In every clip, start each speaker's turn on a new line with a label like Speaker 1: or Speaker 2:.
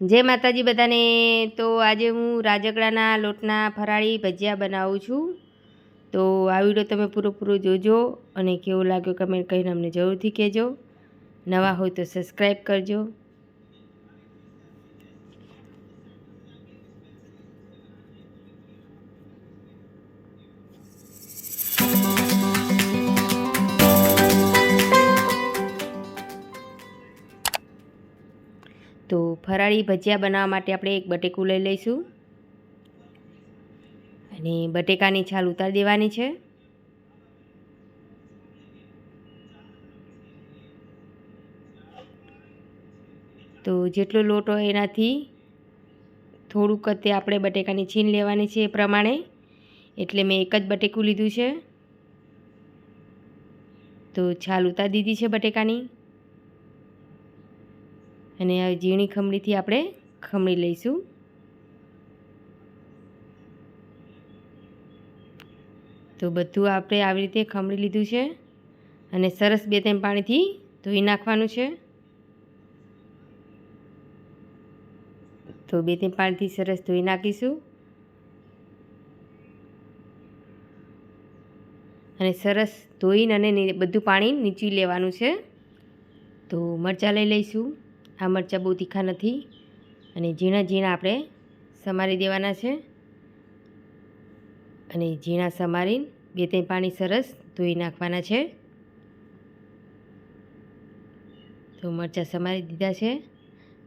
Speaker 1: જય માતાજી બધાને. તો આજે હું રાજગડાના લોટના ફરાળી ભજીયા બનાવું છું. તો આ વીડિયો તમે પૂરો જોજો અને કેવો લાગ્યો કમેન્ટ કરીને અમને જરૂરથી કહેજો. નવા હોય તો સબસ્ક્રાઈબ કરજો. તો ફરાળી ભજીયા બનાવવા માટે આપણે એક બટેકું લઈ લઈશું. અને બટેકાની છાલ ઉતારી દેવાની છે. તો જેટલો લોટ હોય એનાથી થોડુંક તે આપણે બટેકાની છીન લેવાની છે એ પ્રમાણે. એટલે મેં એક જ બટેકું લીધું છે. તો છાલ ઉતારી દીધી છે બટેકાની. અને આ ઝીણી ખમણીથી આપણે ખમણી લઈશું. તો બધું આપણે આવી રીતે ખમણી લીધું છે અને સરસ બે ત્રણ પાણીથી ધોઈ નાખવાનું છે. તો બે ત્રણ પાણીથી સરસ ધોઈ નાખીશું. અને સરસ ધોઈને અને બધું પાણી નીચી લેવાનું છે. તો મરચાં લઈ લઈશું. આ મરચાં બહુ તીખા નથી અને ઝીણા ઝીણા આપણે સમારી દેવાના છે. અને ઝીણા સમારીને બે ત્રણ પાણી સરસ ધોઈ નાખવાના છે. તો મરચાં સમારી દીધા છે.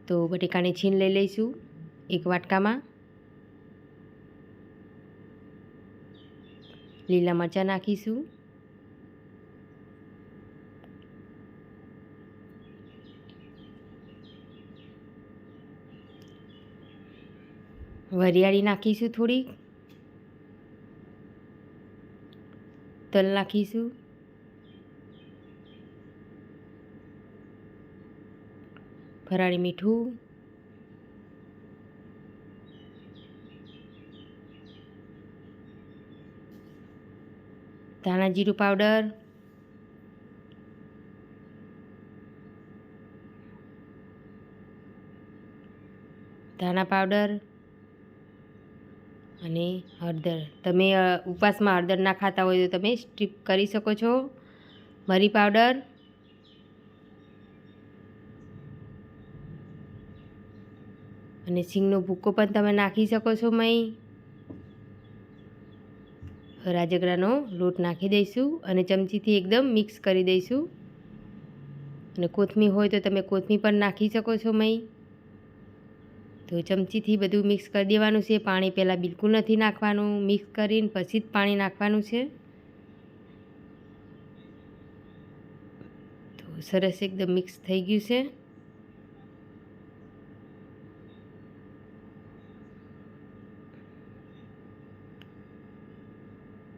Speaker 1: તો બટેકાની છીન લઈ લઈશું એક વાટકામાં. લીલા મરચાં નાખીશું. વરિયાળી નાખીશું થોડીક. તલ નાખીશું. ફરાળી મીઠું. ધાણા જીરું પાવડર. ધાણા પાવડર. અને હળદર. તમે ઉપવાસમાં હળદર ના ખાતા હોય તો તમે સ્ટ્રીપ કરી શકો છો. મરી પાવડર. અને સિંગનો ભૂકો પણ તમે નાખી શકો છો મય રાજગરાનો લોટ નાખી દઈશું અને ચમચીથી એકદમ મિક્સ કરી દઈશું. અને કોથમીર હોય તો તમે કોથમીર પણ નાખી શકો છો મય તો ચમચીથી બધું મિક્સ કરી દેવાનું છે. પાણી પહેલાં બિલકુલ નથી નાખવાનું. મિક્સ કરીને પછી જ પાણી નાખવાનું છે. તો સરસ એકદમ મિક્સ થઈ ગયું છે.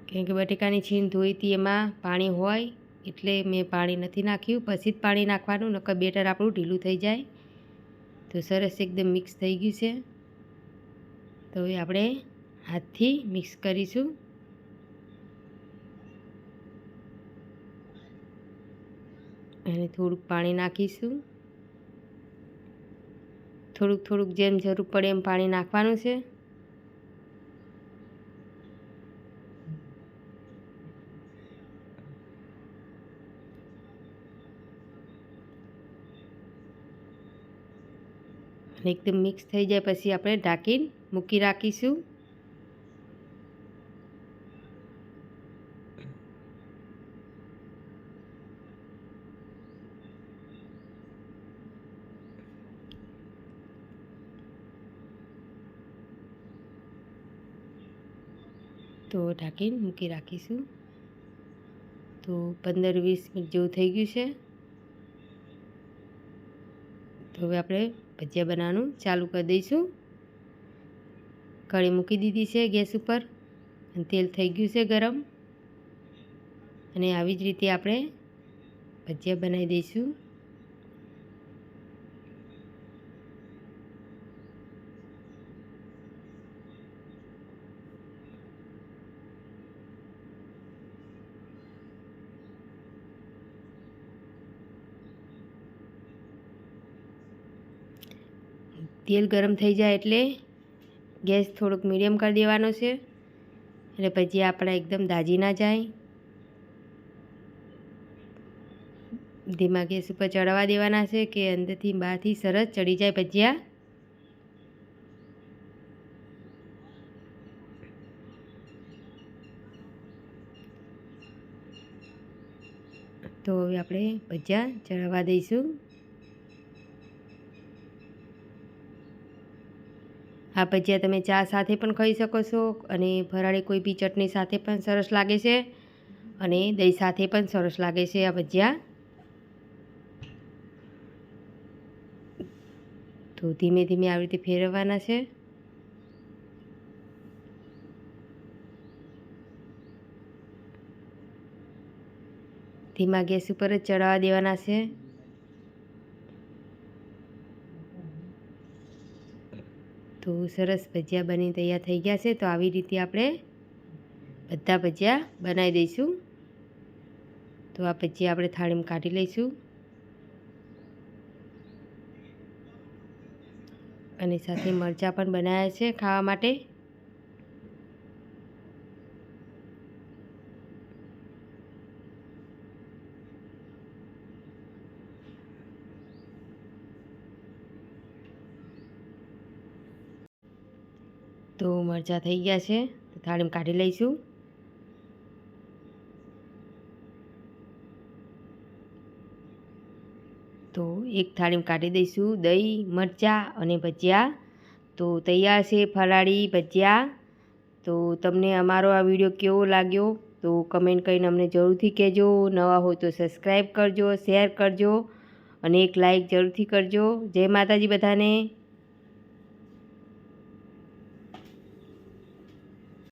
Speaker 1: કેમ કે બટેકાની છીણ ધોઈતી એમાં પાણી હોય એટલે મેં પાણી નથી નાખ્યું. પછી જ પાણી નાખવાનું, નકર બેટર આપણું ઢીલું થઈ જાય. તો સરસ એકદમ મિક્સ થઈ ગયું છે. તો હવે આપણે હાથથી મિક્સ કરીશું. અને થોડુંક પાણી નાખીશું. થોડુંક થોડુંક જેમ જરૂર પડે એમ પાણી નાખવાનું છે અને એકદમ મિક્સ થઈ જાય પછી આપણે ઢાંકીને મૂકી રાખીશું. તો ઢાંકીને મૂકી રાખીશું. તો પંદર વીસ મિનિટ જેવું થઈ ગયું છે. તો હવે આપણે ભજીયા બનાવવાનું ચાલુ કરી દઈશું. કળી મૂકી દીધી છે ગેસ ઉપર. અને તેલ થઈ ગયું છે ગરમ. અને આવી જ રીતે આપણે ભજીયા બનાવી દઈશું. તેલ ગરમ થઈ જાય એટલે ગેસ થોડોક મીડિયમ કરી દેવાનો છે. એટલે પછી આપણા એકદમ દાજી ના જાય. ધીમા ગેસ ઉપર ચડવા દેવાના છે કે અંદરથી બહારથી સરસ ચડી જાય ભજીયા. તો હવે આપણે ભજીયા ચડાવવા દઈશું. આ ભજીયા તમે ચા સાથે પણ ખાઈ શકો છો અને ફરાળી કોઈ બી ચટણી સાથે પણ સરસ લાગે છે અને દહીં સાથે પણ સરસ લાગે છે આ ભજીયા. તો ધીમે ધીમે આવી રીતે ફેરવવાના છે. ધીમા ગેસ ઉપર જ ચડાવવા દેવાના છે. તો સરસ ભજીયા બની તૈયાર થઈ ગયા છે. તો આવી રીતે આપણે બધા ભજીયા બનાવી દઈશું. તો આ ભજીયા આપણે થાળીમાં કાઢી લઈશું. અને સાથે મરચાં પણ બનાવ્યા છે ખાવા માટે. તો મરચાં થઈ ગયા છે, તો થાળીમાં કાઢી લઈશું. તો એક થાળીમાં કાઢી દઈશું દહીં, મરચાં અને ભજીયા. તો તૈયાર છે ફરાળી ભજીયા. તો તમને અમારો આ વીડિયો કેવો લાગ્યો તો કમેન્ટ કરીને અમને જરૂરથી કહેજો. નવા હોય તો સબસ્ક્રાઈબ કરજો, શેર કરજો અને એક લાઈક જરૂરથી કરજો. જય માતાજી બધાને.